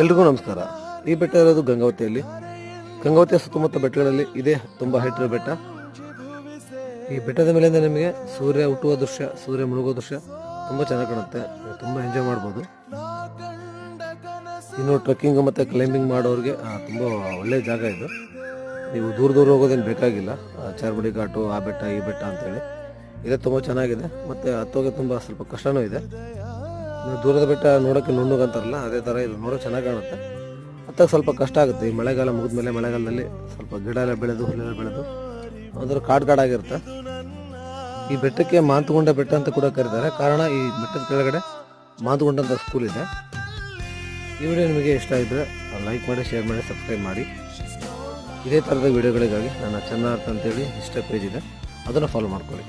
ಎಲ್ರಿಗೂ ನಮಸ್ಕಾರ. ಈ ಬೆಟ್ಟ ಇರೋದು ಗಂಗಾವತಿಯಲ್ಲಿ. ಗಂಗಾವತಿಯ ಸುತ್ತಮುತ್ತ ಬೆಟ್ಟಗಳಲ್ಲಿ ಇದೇ ತುಂಬ ಹೈಟ್ ಇರೋ ಬೆಟ್ಟ. ಈ ಬೆಟ್ಟದ ಮೇಲಿಂದ ನಿಮಗೆ ಸೂರ್ಯ ಹುಟ್ಟುವ ದೃಶ್ಯ, ಸೂರ್ಯ ಮುಳುಗೋ ದೃಶ್ಯ ತುಂಬ ಚೆನ್ನಾಗಿ ಕಾಣುತ್ತೆ. ತುಂಬ ಎಂಜಾಯ್ ಮಾಡ್ಬೋದು. ಇನ್ನು ಟ್ರೆಕ್ಕಿಂಗ್ ಮತ್ತು ಕ್ಲೈಂಬಿಂಗ್ ಮಾಡೋರಿಗೆ ತುಂಬ ಒಳ್ಳೆಯ ಜಾಗ ಇದು. ನೀವು ದೂರ ದೂರ ಹೋಗೋದೇನು ಬೇಕಾಗಿಲ್ಲ. ಚಾರ್ಮಡಿ ಘಾಟು, ಆ ಬೆಟ್ಟ, ಈ ಬೆಟ್ಟ ಅಂತೇಳಿ. ಇದೇ ತುಂಬ ಚೆನ್ನಾಗಿದೆ. ಮತ್ತು ಹತ್ತೋಗೆ ತುಂಬ ಸ್ವಲ್ಪ ಕಷ್ಟನೂ ಇದೆ. ದೂರದ ಬೆಟ್ಟ ನೋಡೋಕ್ಕೆ ನುಣ್ಣುಗಂತಾರಲ್ಲ ಅದೇ ಥರ ಇದು ನೋಡೋಕೆ ಚೆನ್ನಾಗಿ ಕಾಣುತ್ತೆ. ಅತ್ತಾಗ ಸ್ವಲ್ಪ ಕಷ್ಟ ಆಗುತ್ತೆ. ಈ ಮಳೆಗಾಲ ಮುಗಿದ್ಮೇಲೆ ಮಳೆಗಾಲದಲ್ಲಿ ಸ್ವಲ್ಪ ಗಿಡ ಎಲ್ಲ ಬೆಳೆದು, ಹುಲ್ಲೆಲ್ಲ ಬೆಳೆದು, ಅದರ ಕಾಡು ಕಾಡಾಗಿರುತ್ತೆ. ಈ ಬೆಟ್ಟಕ್ಕೆ ಮಾಂತುಗೊಂಡ ಬೆಟ್ಟ ಅಂತ ಕೂಡ ಕರೀತಾರೆ. ಕಾರಣ ಈ ಬೆಟ್ಟದ ಕೆಳಗಡೆ ಮಾತುಗೊಂಡ ಸ್ಕೂಲ್ ಇದೆ. ಈ ವಿಡಿಯೋ ನಿಮಗೆ ಇಷ್ಟ ಇದ್ದರೆ ಲೈಕ್ ಮಾಡಿ ಶೇರ್ ಮಾಡಿ ಸಬ್ಸ್ಕ್ರೈಬ್ ಮಾಡಿ. ಇದೇ ಥರದ ವಿಡಿಯೋಗಳಿಗಾಗಿ ನನ್ನ ಚೆನ್ನಾರ್ಥ ಅಂತೇಳಿ ಇಷ್ಟ ಪೇಜ್ ಇದೆ. ಅದನ್ನು ಫಾಲೋ ಮಾಡ್ಕೊಳ್ಳಿ.